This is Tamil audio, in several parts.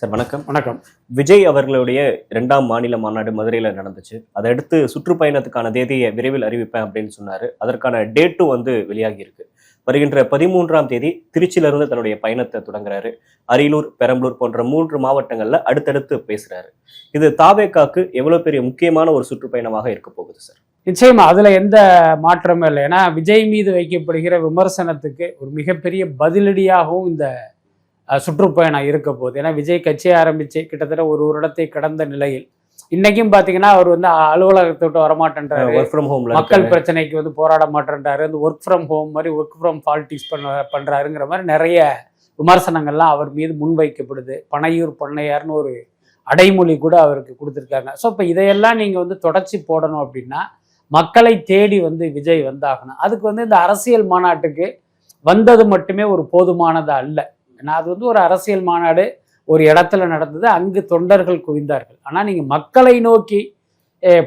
சார் வணக்கம். வணக்கம். விஜய் அவர்களுடைய இரண்டாம் மாநில மாநாடு மதுரையில் நடந்துச்சு. அதை அடுத்து சுற்றுப்பயணத்துக்கான தேதியை விரைவில் அறிவிப்பேன் அப்படின்னு சொன்னாரு. அதற்கான டேட்டும் வந்து வெளியாகி இருக்கு வருகின்ற பதிமூன்றாம் தேதி திருச்சியிலிருந்து தன்னுடைய பயணத்தை தொடங்குறாரு. அரியலூர் பெரம்பலூர் போன்ற மூன்று மாவட்டங்கள்ல அடுத்தடுத்து பேசுறாரு. இது தாவேக்காக்கு எவ்வளவு பெரிய முக்கியமான ஒரு சுற்றுப்பயணமாக இருக்க போகுது சார்? நிச்சயமா அதுல எந்த மாற்றமும் இல்லை. ஏன்னா விஜய் மீது வைக்கப்படுகிற விமர்சனத்துக்கு ஒரு மிகப்பெரிய பதிலடியாகவும் இந்த சுற்றுப்பயணம் இருக்க போகுது. ஏன்னா விஜய் கட்சியை ஆரம்பிச்சு கிட்டத்தட்ட ஒரு வருடத்தை கடந்த நிலையில். இன்னைக்கும் பாத்தீங்கன்னா அவர் வந்து அலுவலகத்தை விட்டு வரமாட்டேன்றாரு. ஒர்க் ஃப்ரம் ஹோம்ல மக்கள் பிரச்சனைக்கு வந்து போராட மாட்டேன்றாரு. இந்த ஒர்க் ஃப்ரம் ஹோம் மாதிரி ஒர்க் ஃப்ரம் பாலிட்டிக்ஸ் பண்ண பண்றாருங்கிற மாதிரி நிறைய விமர்சனங்கள்லாம் அவர் மீது முன்வைக்கப்படுது. பனையூர் பண்ணையார்னு ஒரு அடைமொழி கூட அவருக்கு கொடுத்துருக்காங்க. ஸோ இப்போ இதையெல்லாம் நீங்கள் வந்து தொடர்ச்சி போடணும் அப்படின்னா மக்களை தேடி வந்து விஜய் வந்தாகணும். அதுக்கு வந்து இந்த அரசியல் மாநாட்டுக்கு வந்தது மட்டுமே ஒரு போதுமானது அல்ல. ஏன்னா அது வந்து ஒரு அரசியல் மாநாடு ஒரு இடத்துல நடந்தது அங்கு தொண்டர்கள் குவிந்தார்கள். ஆனால் நீங்கள் மக்களை நோக்கி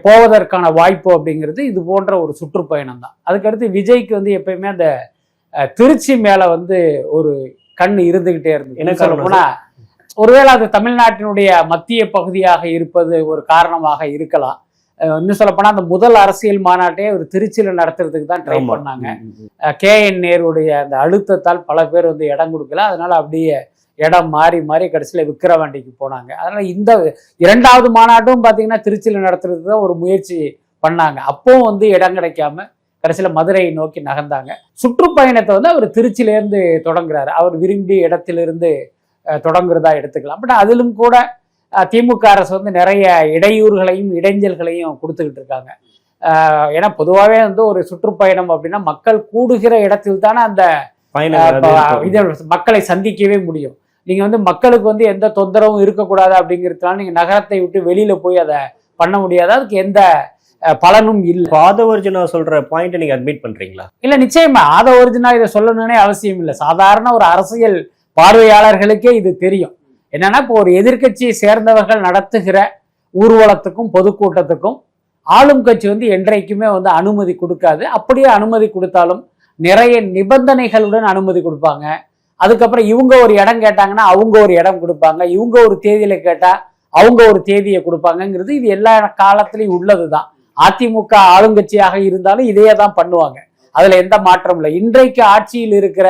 போவதற்கான வாய்ப்பு அப்படிங்கிறது இது போன்ற ஒரு சுற்றுப்பயணம் தான். அதுக்கடுத்து விஜய்க்கு வந்து எப்பயுமே அந்த திருச்சி மேலே வந்து ஒரு கண் இருந்துகிட்டே இருந்தது. என்ன என்ன சொல்ல காரணம் போனா ஒருவேளை அது தமிழ்நாட்டினுடைய மத்திய பகுதியாக இருப்பது ஒரு காரணமாக இருக்கலாம். இன்னும் சொல்ல போனா அந்த முதல் அரசியல் மாநாட்டே ஒரு திருச்சியில நடத்துறதுக்கு தான் ட்ரை. பண்ணாங்க. கே என் நேருடைய அந்த அழுத்தத்தால் பல பேர் வந்து இடம் கொடுக்கல. அதனால அப்படியே இடம் மாறி மாறி கடைசியில் விக்கிரவாண்டிக்கு போனாங்க. அதனால இந்த இரண்டாவது மாநாட்டும் பார்த்தீங்கன்னா திருச்சியில் நடத்துறதுக்கு தான் ஒரு முயற்சி பண்ணாங்க. அப்பவும் வந்து இடம் கிடைக்காம கடைசியில் மதுரையை நோக்கி நகர்ந்தாங்க. சுற்றுப்பயணத்தை வந்து அவர் திருச்சியிலேருந்து தொடங்குறாரு. அவர் விரும்பி இடத்திலிருந்து தொடங்குறதா எடுத்துக்கலாம். பட் அதிலும் கூட திமுக அரசு வந்து நிறைய இடையூறுகளையும் இடைஞ்சல்களையும் கொடுத்துக்கிட்டு இருக்காங்க. ஏன்னா பொதுவாகவே வந்து ஒரு சுற்றுப்பயணம் அப்படின்னா மக்கள் கூடுகிற இடத்தில் தானே அந்த மக்களை சந்திக்கவே முடியும். நீங்க வந்து மக்களுக்கு வந்து எந்த தொந்தரவும் இருக்கக்கூடாது அப்படிங்கிறதுனால நீங்க நகரத்தை விட்டு வெளியில போய் அதை பண்ண முடியாது. அதுக்கு எந்த பலனும் இல்லை. பாதவர்ஜனா சொல்ற பாயிண்ட் நீங்க அட்மிட் பண்றீங்களா? இல்ல நிச்சயமா ஆத ஒரிஜினா இதை சொல்லணும்னே அவசியம் இல்லை. சாதாரண ஒரு அரசியல் பார்வையாளர்களுக்கே இது தெரியும். என்னன்னா இப்போ ஒரு எதிர்க்கட்சியை சேர்ந்தவர்கள் நடத்துகிற ஊர்வலத்துக்கும் பொதுக்கூட்டத்துக்கும் ஆளும் கட்சி வந்து என்றைக்குமே வந்து அனுமதி கொடுக்காது. அப்படியே அனுமதி கொடுத்தாலும் நிறைய நிபந்தனைகளுடன் அனுமதி கொடுப்பாங்க. அதுக்கப்புறம் இவங்க ஒரு இடம் கேட்டாங்கன்னா அவங்க ஒரு இடம் கொடுப்பாங்க. இவங்க ஒரு தேதியில கேட்டா அவங்க ஒரு தேதியை கொடுப்பாங்கங்கிறது இது எல்லா காலத்திலையும் உள்ளதுதான். அதிமுக ஆளுங்கட்சியாக இருந்தாலும் இதையே தான் பண்ணுவாங்க. அதுல எந்த மாற்றமும் இல்லை. இன்றைக்கு ஆட்சியில் இருக்கிற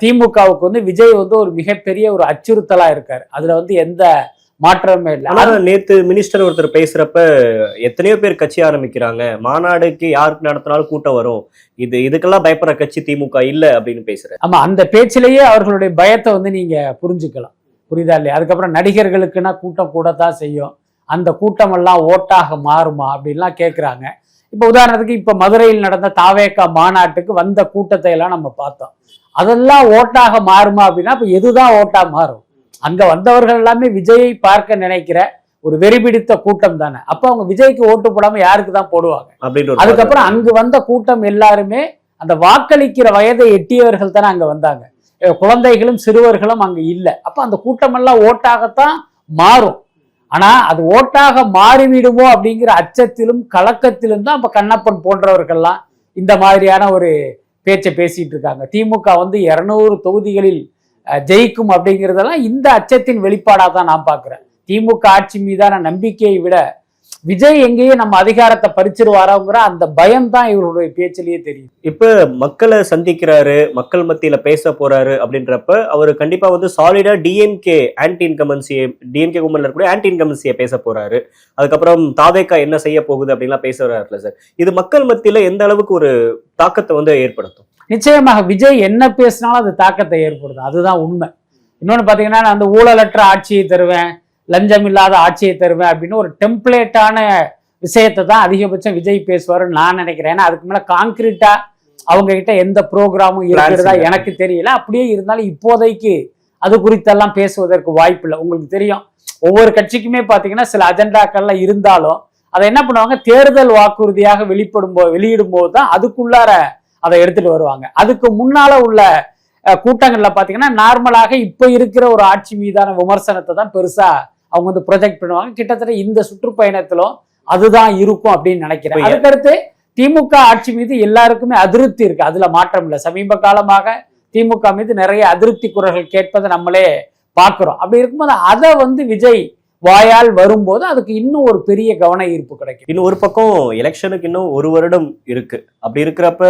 திமுகவுக்கு வந்து விஜய் வந்து ஒரு மிகப்பெரிய ஒரு அச்சுறுத்தலா இருக்காரு. அதுல வந்து எந்த மாற்றமே இல்லை. ஆனா நேத்து மினிஸ்டர் ஒருத்தர் பேசுறப்ப எத்தனையோ பேர் கட்சி ஆரம்பிக்கிறாங்க. மாநாடுக்கு யாருக்கு நடத்தினாலும் கூட்டம் வரும். இது இதுக்கெல்லாம் பயப்படுற கட்சி திமுக இல்ல அப்படின்னு பேசுறாரு. ஆமா அந்த பேச்சிலேயே அவர்களுடைய பயத்தை வந்து நீங்க புரிஞ்சுக்கலாம். புரியுதா இல்லையா? அதுக்கப்புறம் நடிகர்களுக்குன்னா கூட்டம் கூடத்தான் செய்யும். அந்த கூட்டம் எல்லாம் ஓட்டாக மாறுமா அப்படின்லாம் கேட்குறாங்க இப்போ உதாரணத்துக்கு இப்போ மதுரையில் நடந்த தாவேக்கா மாநாட்டுக்கு வந்த கூட்டத்தை எல்லாம் நம்ம பார்த்தோம். அதெல்லாம் ஓட்டாக மாறுமா அப்படின்னா இப்போ எதுதான் ஓட்டா மாறும்? அங்க வந்தவர்கள் எல்லாமே விஜயை பார்க்க நினைக்கிற ஒரு வெறிபிடித்த கூட்டம் தானே. அப்போ அவங்க விஜய்க்கு ஓட்டு போடாம யாருக்கு தான் போடுவாங்க? அதுக்கப்புறம் அங்கு வந்த கூட்டம் எல்லாருமே அந்த வாக்களிக்கிற வயதை எட்டியவர்கள் தானே அங்க வந்தாங்க. குழந்தைகளும் சிறுவர்களும் அங்க இல்லை. அப்ப அந்த கூட்டமெல்லாம் ஓட்டாகத்தான் மாறும். ஆனா அது ஓட்டாக மாறிவிடுமோ அப்படிங்கிற அச்சத்திலும் கலக்கத்திலும் தான் இப்ப கண்ணப்பன் போன்றவர்கள்லாம் இந்த மாதிரியான ஒரு பேச்சை பேசிட்டு இருக்காங்க திமுக வந்து இரநூறு தொகுதிகளில் ஜெயிக்கும் அப்படிங்கிறதெல்லாம் இந்த அச்சத்தின் வெளிப்பாடாக தான் நான் பார்க்குறேன். திமுக ஆட்சி மீதான நம்பிக்கையை விட விஜய் எங்கேயும் நம்ம அதிகாரத்தை பறிச்சிருவாரோங்கிற அந்த பயம் தான் இவருடைய பேச்சிலேயே தெரியும் இப்ப மக்களை சந்திக்கிறாரு மக்கள் மத்தியில பேச போறாரு அப்படின்றப்ப அவர் கண்டிப்பா வந்து சாலிடா டிஎம்கே ஆன்டி இன்கமன்சியை டிஎம்கே கும்பல்ல இருக்கக்கூடிய ஆன்டி இன்கமன்சியை பேச போறாரு. அதுக்கப்புறம் தாவேக்கா என்ன செய்ய போகுது அப்படின்லாம் பேச வர்றாருல சார் இது மக்கள் மத்தியில எந்த அளவுக்கு ஒரு தாக்கத்தை வந்து ஏற்படுத்தும்? நிச்சயமாக விஜய் என்ன பேசினாலும் அது தாக்கத்தை ஏற்படுத்தும். அதுதான் உண்மை. இன்னொன்று பார்த்தீங்கன்னா நான் அந்த ஊழலற்ற ஆட்சியை தருவேன் லஞ்சம் இல்லாத ஆட்சியை தருவேன் அப்படின்னு ஒரு டெம்ப்ளேட்டான விஷயத்தை தான் அதிகபட்சம் விஜய் பேசுவாருன்னு நான் நினைக்கிறேன். ஏன்னா அதுக்கு மேலே காங்கிரீட்டா அவங்க கிட்ட எந்த ப்ரோக்ராமும் இருக்கிறதா. எனக்கு தெரியல. அப்படியே இருந்தாலும் இப்போதைக்கு அது குறித்தெல்லாம் பேசுவதற்கு வாய்ப்பு இல்லை. உங்களுக்கு தெரியும். ஒவ்வொரு கட்சிக்குமே பார்த்தீங்கன்னா சில அஜெண்டாக்கள்லாம் இருந்தாலும் அதை என்ன பண்ணுவாங்க? தேர்தல் வாக்குறுதியாக வெளிப்படும் போது வெளியிடும் போது தான் அதுக்குள்ளார அதை எடுத்துட்டு வருவாங்க. அதுக்கு முன்னால உள்ள கூட்டங்கள்ல பாத்தீங்கன்னா நார்மலாக இப்ப இருக்கிற ஒரு ஆட்சி மீதான விமர்சனத்தை தான் பெருசா அவங்க வந்து ப்ரொஜெக்ட் பண்ணுவாங்க. கிட்டத்தட்ட இந்த சுற்றுப்பயணத்திலும் அதுதான் இருக்கும் அப்படின்னு நினைக்கிறேன். அதுக்கடுத்து திமுக ஆட்சி மீது எல்லாருக்குமே அதிருப்தி இருக்கு. அதுல மாற்றம் இல்லை. சமீப காலமாக திமுக மீது நிறைய அதிருப்தி குரல்கள் கேட்பதை நம்மளே பார்க்கிறோம். அப்படி இருக்கும்போது அதை வந்து விஜய் வாயால் வரும்போது அதுக்கு இன்னும் ஒரு பெரிய கவன ஈர்ப்பு கிடைக்கும். இன்னும் ஒரு பக்கம் எலெக்ஷனுக்கு இன்னும் ஒரு வருடம் இருக்கு. அப்படி இருக்கிறப்ப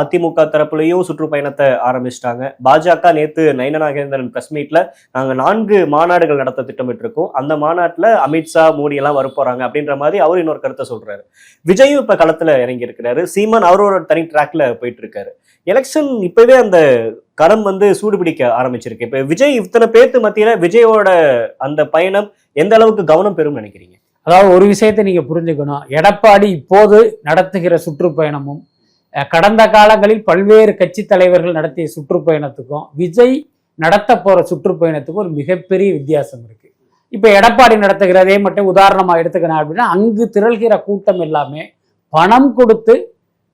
அதிமுக தரப்புலையும் சுற்றுப்பயணத்தை ஆரம்பிச்சிட்டாங்க. பாஜக நேத்து நயன நாகேந்திரன் பிரஸ் மீட்ல நாங்க நான்கு மாநாடுகள் நடத்த திட்டமிட்டிருக்கோம். அந்த மாநாட்டுல அமித்ஷா மோடி எல்லாம் வரப்போறாங்க அப்படின்ற மாதிரி அவர் இன்னொரு கருத்தை சொல்றாரு. விஜயும் இப்ப களத்துல இறங்கி இருக்கிறாரு சீமான் அவரோட தனி ட்ராக்ல போயிட்டு இருக்காரு எலெக்ஷன் இப்பவே அந்த களம் வந்து சூடுபிடிக்க ஆரம்பிச்சிருக்கு. இப்ப விஜய் இத்தனை பேர்த்து மத்தியில விஜயோட அந்த பயணம் எந்த அளவுக்கு கவனம் பெறும் நினைக்கிறீங்க? அதாவது ஒரு விஷயத்தை நீங்க புரிஞ்சுக்கணும். எடப்பாடி இப்போது நடத்துகிற சுற்றுப்பயணமும் கடந்த காலங்களில் பல்வேறு கட்சி தலைவர்கள் நடத்திய சுற்றுப்பயணத்துக்கும் விஜய் நடத்த போற சுற்றுப்பயணத்துக்கும் ஒரு மிகப்பெரிய வித்தியாசம் இருக்கு. இப்ப எடப்பாடி நடத்துகிறதே மட்டும் உதாரணமா எடுத்துக்கணும் அப்படின்னா அங்கு திரள்கிற கூட்டம் எல்லாமே பணம் கொடுத்து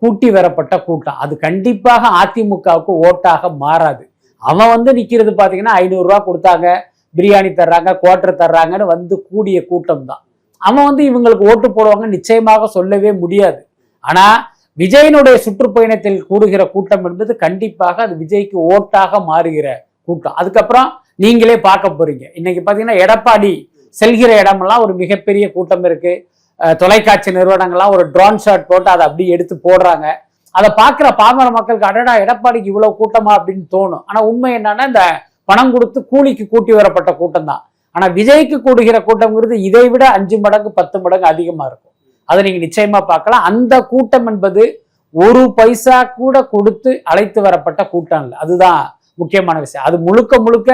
கூட்டி வரப்பட்ட கூட்டம். அது கண்டிப்பாக அதிமுகவுக்கு ஓட்டாக மாறாது. அவன் வந்து நிக்கிறது பாத்தீங்கன்னா ஐநூறுரூவா கொடுத்தாங்க பிரியாணி தர்றாங்க குவாட்டர் தர்றாங்கன்னு வந்து கூடிய கூட்டம் தான். அவன் வந்து இவங்களுக்கு ஓட்டு போடுவாங்க நிச்சயமாக சொல்லவே முடியாது. ஆனா விஜயனுடைய சுற்றுப்பயணத்தில் கூடுகிற கூட்டம் என்பது கண்டிப்பாக அது விஜய்க்கு ஓட்டாக மாறுகிற கூட்டம். அதுக்கப்புறம் நீங்களே பார்க்க போறீங்க. இன்னைக்கு பாத்தீங்கன்னா எடப்பாடி செல்கிற இடமெல்லாம் ஒரு மிகப்பெரிய கூட்டம் இருக்கு. அஹ் தொலைக்காட்சி நிறுவனங்கள்லாம் ஒரு ட்ரோன் ஷாட் போட்டு அதை அப்படியே எடுத்து போடுறாங்க. அதை பார்க்குற பாமர மக்களுக்கு அடடா எடப்பாடிக்கு இவ்வளவு கூட்டமா அப்படின்னு தோணும். ஆனா உண்மை என்னன்னா இந்த பணம் கொடுத்து கூலிக்கு கூட்டி வரப்பட்ட கூட்டம் தான் ஆனா விஜய்க்கு கூடுகிற கூட்டம்ங்கிறது இதை விட அஞ்சு மடங்கு பத்து மடங்கு அதிகமா இருக்கும். அதை நீங்க நிச்சயமா பார்க்கலாம். அந்த கூட்டம் என்பது ஒரு பைசா கூட கொடுத்து அழைத்து வரப்பட்ட கூட்டம் இல்லை அதுதான் முக்கியமான விஷயம். அது முழுக்க முழுக்க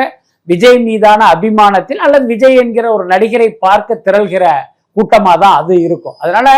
விஜய் மீதான அபிமானத்தில் அல்லது விஜய் என்கிற ஒரு நடிகரை பார்க்க திரள்கிற கூட்டமா தான் அது இருக்கும். அதனால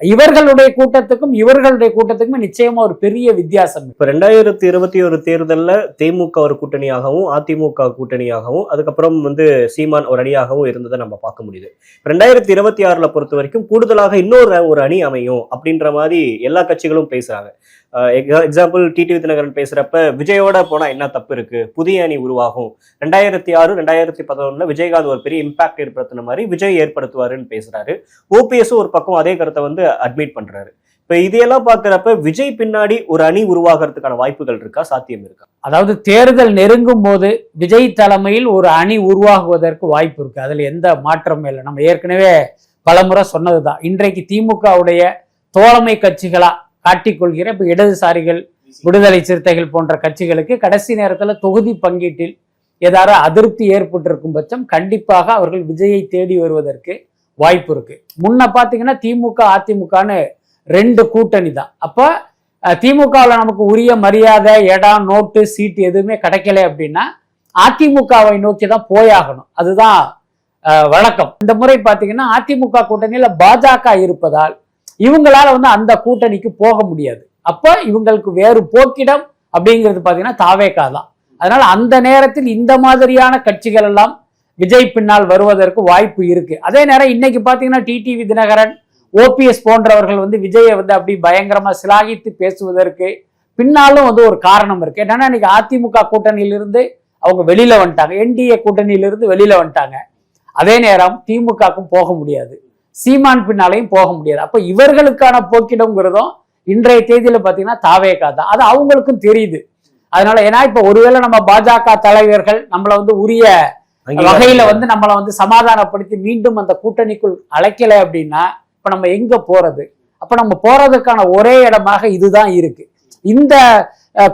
இவர்களுடைய கூட்டத்துக்கும் இவர்களுடைய கூட்டத்துக்குமே நிச்சயமா ஒரு பெரிய வித்தியாசம். இப்ப ரெண்டாயிரத்தி இருபத்தி ஒரு தேர்தலில் தேமுக ஒரு கூட்டணியாகவும் அதிமுக கூட்டணியாகவும் அதுக்கப்புறம் வந்து சீமான் ஒரு அணியாகவும் இருந்ததை நம்ம பார்க்க முடியுது. ரெண்டாயிரத்தி இருபத்தி ஆறுல பொறுத்த வரைக்கும் கூடுதலாக இன்னொரு ஒரு அணி அமையும் அப்படின்ற மாதிரி எல்லா கட்சிகளும் பேசுறாங்க. எக்ஸாம்பிள் டிடி விதிநகரன் பேசுறப்ப விஜயோட போனா என்ன தப்பு இருக்கு? புதிய அணி உருவாகும். ரெண்டாயிரத்தி ஆறு ரெண்டாயிரத்தி பதினொன்னுல விஜயகாந்த் ஒரு பெரிய இம்பாக்ட் ஏற்படுத்தின மாதிரி விஜய் ஏற்படுத்துவாருன்னு பேசுறாரு. ஓபிஎஸ் ஒரு பக்கம் அதே கருத்தை வந்து அட்மிட் பண்றாரு. இப்ப இதையெல்லாம் பாக்குறப்ப விஜய் பின்னாடி ஒரு அணி உருவாகிறதுக்கான வாய்ப்புகள் இருக்கா? சாத்தியம் இருக்கா? அதாவது தேர்தல் நெருங்கும் போது விஜய் தலைமையில் ஒரு அணி உருவாகுவதற்கு வாய்ப்பு இருக்கு. அதுல எந்த மாற்றமும் இல்லை. நம்ம ஏற்கனவே பலமுறை சொன்னதுதான். இன்றைக்கு திமுகவுடைய தோழமை கட்சிகளா காட்டிக்கொள்கிற இப்போ இடதுசாரிகள் விடுதலை சிறுத்தைகள் போன்ற கட்சிகளுக்கு கடைசி நேரத்தில் தொகுதி பங்கீட்டில் ஏதாவது அதிருப்தி ஏற்பட்டிருக்கும் பட்சம் கண்டிப்பாக அவர்கள் விஜயை தேடி வருவதற்கு வாய்ப்பு இருக்கு. முன்ன பார்த்தீங்கன்னா திமுக அதிமுகன்னு ரெண்டு கூட்டணி தான். அப்ப திமுகவில் நமக்கு உரிய மரியாதை இடம் நோட்டு சீட்டு எதுவுமே கிடைக்கல அப்படின்னா அதிமுகவை நோக்கி தான் போயாகணும். அதுதான் வழக்கம். இந்த முறை பார்த்தீங்கன்னா அதிமுக கூட்டணியில பாஜக இருப்பதால் இவங்களால வந்து அந்த கூட்டணிக்கு போக முடியாது. அப்போ இவங்களுக்கு வேறு போக்கிடம் அப்படிங்கிறது பார்த்தீங்கன்னா தாவேக்கா தான். அதனால அந்த நேரத்தில் இந்த மாதிரியான கட்சிகள் எல்லாம் விஜய் பின்னால் வருவதற்கு வாய்ப்பு இருக்கு. அதே நேரம் இன்னைக்கு பார்த்தீங்கன்னா டிடிவி தினகரன் ஓபிஎஸ் போன்றவர்கள் வந்து விஜயை வந்து அப்படி பயங்கரமா சிலாகித்து பேசுவதற்கு பின்னாலும் வந்து ஒரு காரணம் இருக்கு. என்னன்னா இன்னைக்கு அதிமுக கூட்டணியிலிருந்து அவங்க வெளியில வந்துட்டாங்க. என்டிஏ கூட்டணியிலிருந்து வெளியில வந்துட்டாங்க. அதே நேரம் திமுகக்கும் போக முடியாது. சீமான் பின்னாலையும் போக முடியாது. அப்ப இவர்களுக்கான போக்கிடம்ங்கிறதும் இன்றைய தேதியில பாத்தீங்கன்னா தாவேகா தான். அது அவங்களுக்கும் தெரியுது. அதனால ஏன்னா இப்ப ஒருவேளை நம்ம பாஜக தலைவர்கள் நம்மள வந்து உரிய வகையில வந்து நம்மளை வந்து சமாதானப்படுத்தி மீண்டும் அந்த கூட்டணிக்குள் அழைக்கல அப்படின்னா இப்ப நம்ம எங்க போறது? அப்ப நம்ம போறதுக்கான ஒரே இடமாக இதுதான் இருக்கு. இந்த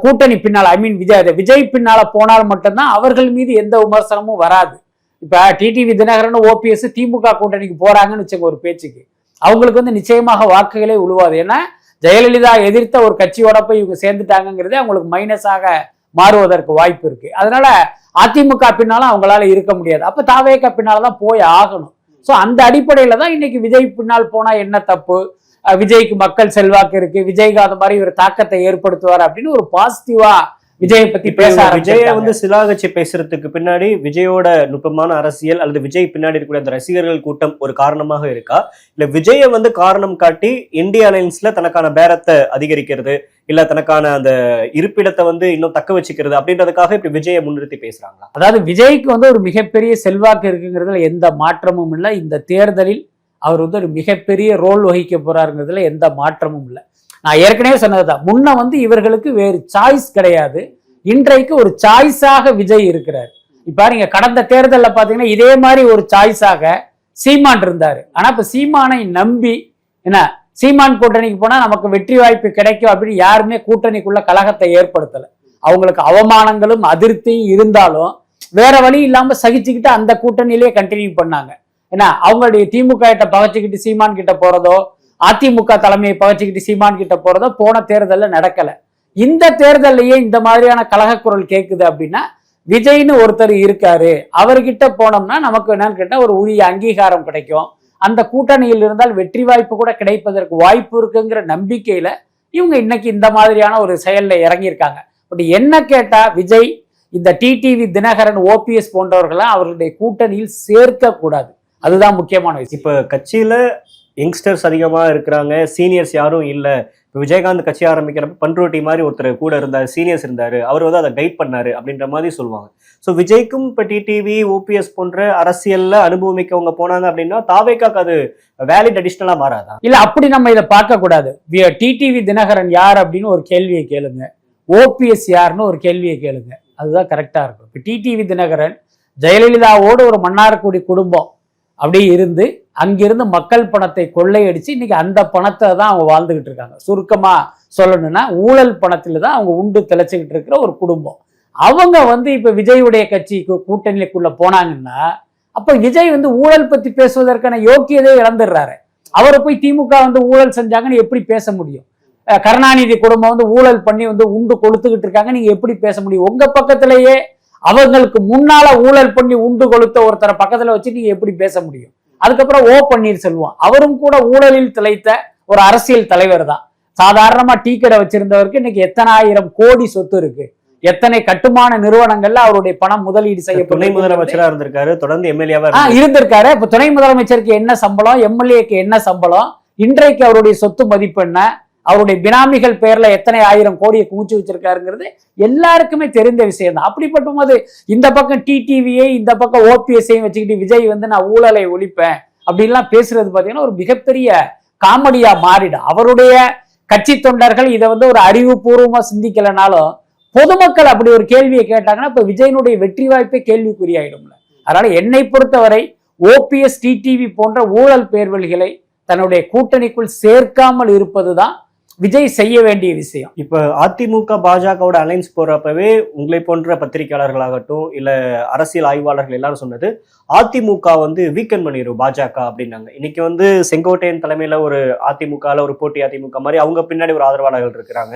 கூட்டணி பின்னால் ஐ மீன் விஜய் விஜய் பின்னால போனால் மட்டும்தான் அவர்கள் மீது எந்த விமர்சனமும் வராது. இப்ப டிடிவி தினகரன் ஓபிஎஸ் திமுக கூட்டணிக்கு போறாங்கன்னு வச்சுங்க ஒரு பேச்சுக்கு. அவங்களுக்கு வந்து நிச்சயமாக வாக்குகளே உழுவாது. ஏன்னா ஜெயலலிதா எதிர்த்த ஒரு கட்சியோட போய் இவங்க சேர்ந்துட்டாங்கங்கிறதே அவங்களுக்கு மைனஸாக மாறுவதற்கு வாய்ப்பு இருக்கு. அதனால அதிமுக பின்னாலும் அவங்களால இருக்க முடியாது. அப்ப தாவேக பின்னால தான் போய் ஆகணும். ஸோ அந்த அடிப்படையில தான் இன்னைக்கு விஜய் பின்னால் போனா என்ன தப்பு? விஜய்க்கு மக்கள் செல்வாக்கு இருக்கு. விஜய்க்கு அந்த மாதிரி ஒரு தாக்கத்தை ஏற்படுத்துவார் அப்படின்னு ஒரு பாசிட்டிவா விஜயை பத்தி பேச விஜய. வந்து சிலாகச்சி பேசுறதுக்கு பின்னாடி விஜயோட நுட்பமான அரசியல் அல்லது விஜய் பின்னாடி இருக்கக்கூடிய அந்த ரசிகர்கள் கூட்டம் ஒரு காரணமாக இருக்கா? இல்ல விஜய வந்து காரணம் காட்டி இந்திய அலைன்ஸ்ல தனக்கான பேரத்தை அதிகரிக்கிறது இல்ல தனக்கான அந்த இருப்பிடத்தை வந்து இன்னும் தக்க வச்சுக்கிறது அப்படின்றதுக்காக இப்படி விஜயை முன்னிறுத்தி பேசுறாங்களா? அதாவது விஜய்க்கு வந்து ஒரு மிகப்பெரிய செல்வாக்கு இருக்குங்கிறதுல எந்த மாற்றமும் இல்லை. இந்த தேர்தலில் அவர் வந்து ஒரு மிகப்பெரிய ரோல் வகிக்க போறாருங்கிறதுல எந்த மாற்றமும் இல்லை. நான் ஏற்கனவே சொன்னதுதான். முன்ன வந்து இவர்களுக்கு வேறு சாய்ஸ் கிடையாது. இன்றைக்கு ஒரு சாய்ஸாக விஜய் இருக்கிறார். இப்ப பாருங்க கடந்த தேர்தலில் பார்த்தீங்கன்னா இதே மாதிரி ஒரு சாய்ஸாக சீமான் இருந்தார். ஆனா இப்ப சீமானை நம்பி என்ன சீமான் கூட்டணிக்கு போனா நமக்கு வெற்றி வாய்ப்பு கிடைக்கும் அப்படின்னு யாருமே கூட்டணிக்குள்ள கழகத்தை ஏற்படுத்தல. அவங்களுக்கு அவமானங்களும் அதிருப்தியும் இருந்தாலும் வேற வழி இல்லாம சகிச்சுக்கிட்டு அந்த கூட்டணியிலே கண்டினியூ பண்ணாங்க. ஏன்னா அவங்களுடைய திமுக கிட்ட பகச்சுக்கிட்டு சீமான் கிட்ட போறதோ அதிமுக தலைமையை பகச்சிக்கிட்டு சீமான் கிட்ட போறதோ போன தேர்தலில் நடக்கல. இந்த தேர்தல்லையே இந்த மாதிரியான கழகக்குரல் கேட்குது அப்படின்னா விஜய்னு ஒருத்தர் இருக்காரு. அவர்கிட்ட போனோம்னா நமக்கு என்னன்னு கேட்டால் ஒரு உரிய அங்கீகாரம் கிடைக்கும். அந்த கூட்டணியில் இருந்தால் வெற்றி வாய்ப்பு கூட கிடைப்பதற்கு வாய்ப்பு இருக்குங்கிற நம்பிக்கையில இவங்க இன்னைக்கு இந்த மாதிரியான ஒரு செயல்ல இறங்கியிருக்காங்க. பட் என்ன கேட்டால் விஜய் இந்த டிடிவி தினகரன் ஓபிஎஸ் போன்றவர்களை அவர்களுடைய கூட்டணியில் சேர்க்க கூடாது அதுதான் முக்கியமான விஷயம். இப்ப கட்சியில யங்ஸ்டர்ஸ் அதிகமாக இருக்கிறாங்க. சீனியர்ஸ் யாரும் இல்லை. இப்போ விஜயகாந்த் கட்சி ஆரம்பிக்கிறப்ப பண்ருட்டி மாதிரி ஒருத்தர் கூட இருந்தார் சீனியர்ஸ் இருந்தார். அவர் வந்து அதை கைட் பண்ணார் அப்படின்ற மாதிரி சொல்லுவாங்க. ஸோ விஜய்க்கும் இப்போ டிடிவி ஓபிஎஸ் போன்ற அரசியலில் அனுபவமிக்கவங்க போனாங்க அப்படின்னா தாவேக்காக்கு அது வேலிட் அடிஷ்னலாக மாறாதா? இல்லை அப்படி நம்ம இதை பார்க்கக்கூடாது டிடிவி தினகரன் யார் அப்படின்னு ஒரு கேள்வியை கேளுங்க. ஓபிஎஸ் யாருன்னு ஒரு கேள்வியை கேளுங்க. அதுதான் கரெக்டாக இருக்கும். இப்போ டிடிவி தினகரன் ஜெயலலிதாவோடு ஒரு மன்னார்குடி குடும்பம். அப்படியே இருந்து அங்கிருந்து மக்கள் பணத்தை கொள்ளையடிச்சு இன்னைக்கு அந்த பணத்தை தான் அவங்க வாழ்ந்துகிட்டு இருக்காங்க. சுருக்கமாக சொல்லணும்னா ஊழல் பணத்தில் தான் அவங்க உண்டு தெளிச்சுக்கிட்டு இருக்கிற ஒரு குடும்பம். அவங்க வந்து இப்போ விஜயுடைய கட்சிக்கு கூட்டணிக்குள்ளே போனாங்கன்னா அப்போ விஜய் வந்து ஊழல் பற்றி பேசுவதற்கான யோக்கியதை இழந்துடுறாரு. அவரை போய் திமுக வந்து ஊழல் செஞ்சாங்கன்னு எப்படி பேச முடியும்? கருணாநிதி குடும்பம் வந்து ஊழல் பண்ணி வந்து உண்டு கொளுத்துக்கிட்டு இருக்காங்க நீங்கள் எப்படி பேச முடியும்? உங்கள் பக்கத்திலேயே அவங்களுக்கு முன்னால ஊழல் பண்ணி உண்டு கொளுத்த ஒருத்தரை பக்கத்துல வச்சு நீங்க எப்படி பேச முடியும்? அதுக்கப்புறம் ஓ பன்னீர்செல்வம் அவரும் கூட ஊழலில் திளைத்த ஒரு அரசியல் தலைவர் தான். சாதாரணமா டீ கடை வச்சிருந்தவருக்கு இன்னைக்கு எத்தனை ஆயிரம் கோடி சொத்து இருக்கு? எத்தனை கட்டுமான நிறுவனங்கள்ல அவருடைய பணம் முதலீடு துணை செய்யப்பட்டு முதலமைச்சரா இருந்திருக்காரு. தொடர்ந்து எம்எல்ஏவா இருந்திருக்காரு. இப்ப துணை முதலமைச்சருக்கு என்ன சம்பளம்? எம்எல்ஏக்கு என்ன சம்பளம்? இன்றைக்கு அவருடைய சொத்து மதிப்பு என்ன? அவருடைய பினாமிகள் பேர்ல எத்தனை ஆயிரம் கோடியை குமிச்சு வச்சிருக்காருங்கிறது எல்லாருக்குமே தெரிந்த விஷயம் தான் அப்படிப்பட்ட போது இந்த பக்கம் டிடிவியை இந்த பக்கம் ஓபிஎஸ்ஐயும் வச்சுக்கிட்டு விஜய் வந்து நான் ஊழலை ஒழிப்பேன் அப்படின்லாம் பேசுறது பாத்தீங்கன்னா ஒரு மிகப்பெரிய காமெடியா மாறிடும். அவருடைய கட்சி தொண்டர்கள் இதை வந்து ஒரு அறிவுபூர்வமா சிந்திக்கலனாலும் பொதுமக்கள் அப்படி ஒரு கேள்வியை கேட்டாங்கன்னா இப்ப விஜயனுடைய வெற்றி வாய்ப்பே கேள்விக்குறியாயிடும்ல. அதனால என்னை பொறுத்தவரை ஓபிஎஸ் டிடிவி போன்ற ஊழல் பேர்வழிகளை தன்னுடைய கூட்டணிக்குள் சேர்க்காமல் இருப்பதுதான் விஜய் செய்ய வேண்டிய விஷயம். இப்ப அதிமுக பாஜகவோட அலைன்ஸ் போறப்பவே உங்களை போன்ற பத்திரிகையாளர்களாகட்டும் இல்ல அரசியல் ஆய்வாளர்கள் எல்லாரும் சொன்னது அதிமுக வந்து வீக்கெண்ட் பண்ணிடும் பாஜக அப்படின்னாங்க. இன்னைக்கு வந்து செங்கோட்டையன் தலைமையில ஒரு அதிமுகவில் ஒரு போட்டி அதிமுக மாதிரி அவங்க பின்னாடி ஒரு ஆதரவாளர்கள் இருக்கிறாங்க.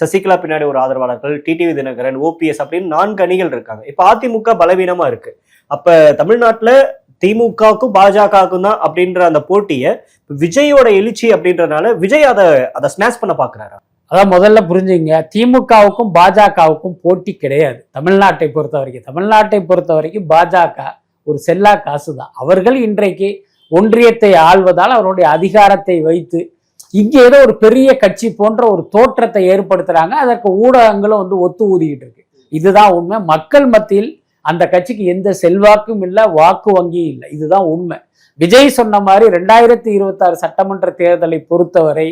சசிகலா பின்னாடி ஒரு ஆதரவாளர்கள் டிடிவி தினகரன் ஓபிஎஸ் அப்படின்னு நான்கு அணிகள் இருக்காங்க. இப்ப அதிமுக பலவீனமா இருக்கு. அப்ப தமிழ்நாட்டுல திமுகவுக்கும் பாஜகவுக்கும் தான் அப்படின்ற அந்த போட்டியை விஜயோட எழுச்சி அப்படின்றனால விஜய் அதை அதை ஸ்மாஷ் பண்ண பாக்குறாரு அதான் முதல்ல புரிஞ்சுங்க. திமுகவுக்கும் பாஜகவுக்கும் போட்டி கிடையாது. தமிழ்நாட்டை பொறுத்த வரைக்கும். தமிழ்நாட்டை பொறுத்த வரைக்கும் பாஜக ஒரு செல்லா காசு தான் அவர்கள் இன்றைக்கு ஒன்றியத்தை ஆள்வதால் அவருடைய அதிகாரத்தை வைத்து இங்கே ஏதோ ஒரு பெரிய கட்சி போன்ற ஒரு தோற்றத்தை ஏற்படுத்துறாங்க. அதற்கு ஊடகங்களும் வந்து ஒத்து ஊதிக்கிட்டு இருக்கு. இதுதான் உண்மை. மக்கள் மத்தியில் அந்த கட்சிக்கு எந்த செல்வாக்கும் இல்லை வாக்கு வங்கியும் இல்லை. இதுதான் உண்மை. விஜய் சொன்ன மாதிரி ரெண்டாயிரத்தி இருபத்தாறு சட்டமன்ற தேர்தலை பொறுத்தவரை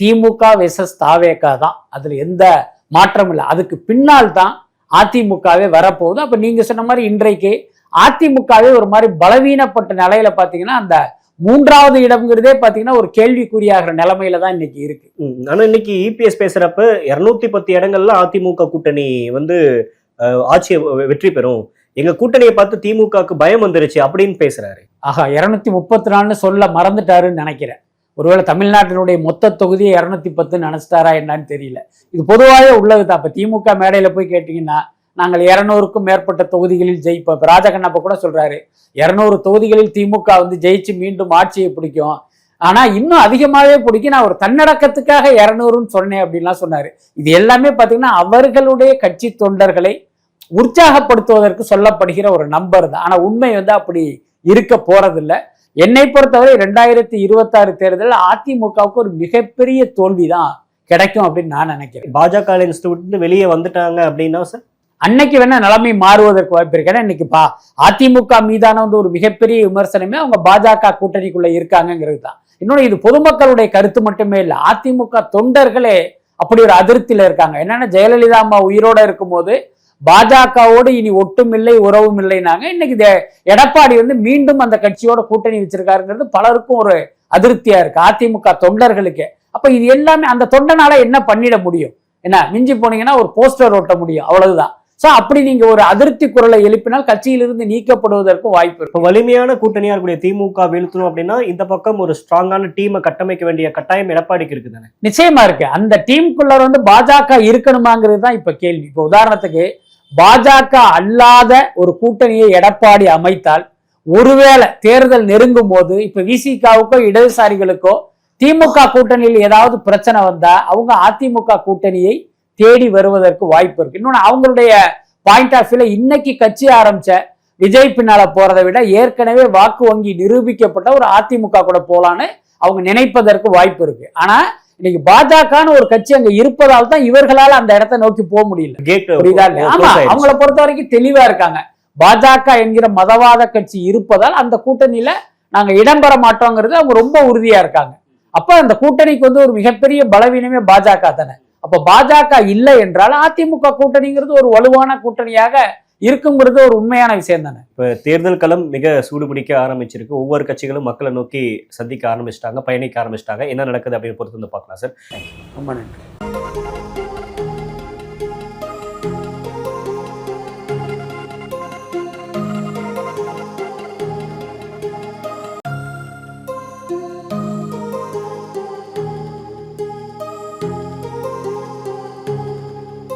திமுக வெசஸ் தாவேகா தான். அதில் எந்த மாற்றமும் இல்லை. அதுக்கு பின்னால் தான் அதிமுகவே வரப்போகுது. அப்போ நீங்கள் சொன்ன மாதிரி இன்றைக்கு அதிமுகவே ஒரு மாதிரி பலவீனப்பட்ட நிலையில பார்த்தீங்கன்னா அந்த மூன்றாவது இடம்ங்கிறதே பார்த்தீங்கன்னா ஒரு கேள்விக்குறியாகிற நிலைமையில தான் இன்னைக்கு இருக்கு. ம், இன்னைக்கு இபிஎஸ் பேசுறப்ப இரநூத்தி பத்து இடங்கள்ல அதிமுக கூட்டணி வந்து ஆட்சியை வெற்றி பெறும். எங்க கூட்டணியை பார்த்து திமுகவுக்கு பயம் வந்துருச்சு அப்படின்னு பேசுறாரு. ஆஹா இருநூத்தி முப்பத்தி நாலுன்னு சொல்ல மறந்துட்டாருன்னு நினைக்கிறேன். ஒருவேளை தமிழ்நாட்டினுடைய மொத்த தொகுதியை இருநூத்தி பத்துன்னு நினைச்சிட்டாரா என்னன்னு தெரியல. இது பொதுவாகவே உள்ளது தான். இப்போ திமுக மேடையில போய் கேட்டீங்கன்னா நாங்கள் இரநூறுக்கும் மேற்பட்ட தொகுதிகளில் ஜெயிப்போம். இப்போ ராஜகண்ணப்ப கூட சொல்றாரு இரநூறு தொகுதிகளில் திமுக வந்து ஜெயிச்சு மீண்டும் ஆட்சியை பிடிக்கும். ஆனா இன்னும் அதிகமாகவே பிடிக்கும். நான் ஒரு தன்னடக்கத்துக்காக இரநூறுன்னு சொன்னேன் அப்படின்லாம் சொன்னாரு. இது எல்லாமே பாத்தீங்கன்னா அவர்களுடைய கட்சி தொண்டர்களை உற்சாகப்படுத்துவதற்கு சொல்லப்படுகிற ஒரு நம்பர் தான். ஆனா உண்மை வந்து அப்படி இருக்க போறதில்ல. என்னை பொறுத்தவரை ரெண்டாயிரத்தி இருபத்தாறு தேர்தலில் அதிமுகவுக்கு ஒரு மிகப்பெரிய தோல்வி தான் கிடைக்கும் அப்படின்னு நான் நினைக்கிறேன். பாஜக இன்ஸ்டியூட் வெளியே வந்துட்டாங்க அப்படின்னா சார்? அன்னைக்கு வேணா நிலைமை மாறுவதற்கு வாய்ப்பு இருக்கு. ஏன்னா இன்னைக்கு பா அதிமுக மீதான வந்து ஒரு மிகப்பெரிய விமர்சனமே அவங்க பாஜக கூட்டணிக்குள்ள இருக்காங்கங்கிறது தான். இன்னொன்று இது பொதுமக்களுடைய கருத்து மட்டுமே இல்லை. அதிமுக தொண்டர்களே அப்படி ஒரு அதிருப்தியில இருக்காங்க. என்னன்னா ஜெயலலிதா அம்மா உயிரோட இருக்கும்போது பாஜகவோடு இனி ஒட்டும் இல்லை உறவும் இல்லைனாங்க இன்னைக்கு எடப்பாடி வந்து மீண்டும் அந்த கட்சியோட கூட்டணி வச்சிருக்காருங்கிறது பலருக்கும் ஒரு அதிருப்தியா இருக்கு. அதிமுக தொண்டர்களுக்கு. அப்ப இது எல்லாமே அந்த தொண்டனால என்ன பண்ணிட முடியும்? என்ன மிஞ்சி போனீங்கன்னா ஒரு போஸ்டர் ஒட்ட முடியும். அவ்வளவுதான். சோ அப்படி நீங்க ஒரு அதிருப்தி குரலை எழுப்பினால் கட்சியிலிருந்து நீக்கப்படுவதற்கு வாய்ப்பு இப்போ வலிமையான கூட்டணியா இருக்கக்கூடிய திமுக வீழ்த்தணும் அப்படின்னா இந்த பக்கம் ஒரு ஸ்ட்ராங்கான டீமை கட்டமைக்க வேண்டிய கட்டாயம் எடப்பாடிக்கு இருக்கு தானே நிச்சயமா இருக்கு. அந்த டீமுக்குள்ள வந்து பாஜக இருக்கணுமாங்கிறது தான் இப்ப கேள்வி. இப்ப உதாரணத்துக்கு பாஜக அல்லாத ஒரு கூட்டணியை எடப்பாடி அமைத்தால் ஒருவேளை தேர்தல் நெருங்கும் போது இப்ப விசிகாவுக்கோ இடதுசாரிகளுக்கோ திமுக கூட்டணியில் ஏதாவது பிரச்சனை வந்தா அவங்க அதிமுக கூட்டணியை தேடி வருவதற்கு வாய்ப்பு இருக்கு. இன்னொன்னு அவங்களுடைய பாயிண்ட் ஆஃப் வியூல இன்னைக்கு கட்சி ஆரம்பிச்ச விஜய் பின்னால போறதை விட ஏற்கனவே வாக்கு வங்கி நிரூபிக்கப்பட்ட ஒரு அதிமுக கூட போலான்னு அவங்க நினைப்பதற்கு வாய்ப்பு இருக்கு. ஆனா இன்னைக்கு பாஜகன்னு ஒரு கட்சி அங்க இருப்பதால் தான் இவர்களால அந்த இடத்தை நோக்கி போக முடியல. புரியுதா? ஆமா அவங்கள பொறுத்த வரைக்கும் தெளிவா இருக்காங்க. பாஜக என்கிற மதவாத கட்சி இருப்பதால் அந்த கூட்டணியில நாங்க இடம்பெற மாட்டோங்கிறது அவங்க ரொம்ப உறுதியா இருக்காங்க. அப்ப அந்த கூட்டணிக்கு வந்து ஒரு மிகப்பெரிய பலவீனமே பாஜக தானே. அப்ப பாஜக இல்லை என்றால் அதிமுக கூட்டணிங்கிறது ஒரு வலுவான கூட்டணியாக இருக்குங்கிறது ஒரு உண்மையான விஷயம் தானே. இப்போ தேர்தல் களம் மிக சூடுபிடிக்க ஆரம்பிச்சிருக்கு. ஒவ்வொரு கட்சிகளும் மக்களை நோக்கி சந்திக்க ஆரம்பிச்சிட்டாங்க பயணிக்க ஆரம்பிச்சிட்டாங்க. என்ன நடக்குது அப்படின்னு பொறுத்து வந்து பார்க்கலாம் சார். ரொம்ப நன்றி.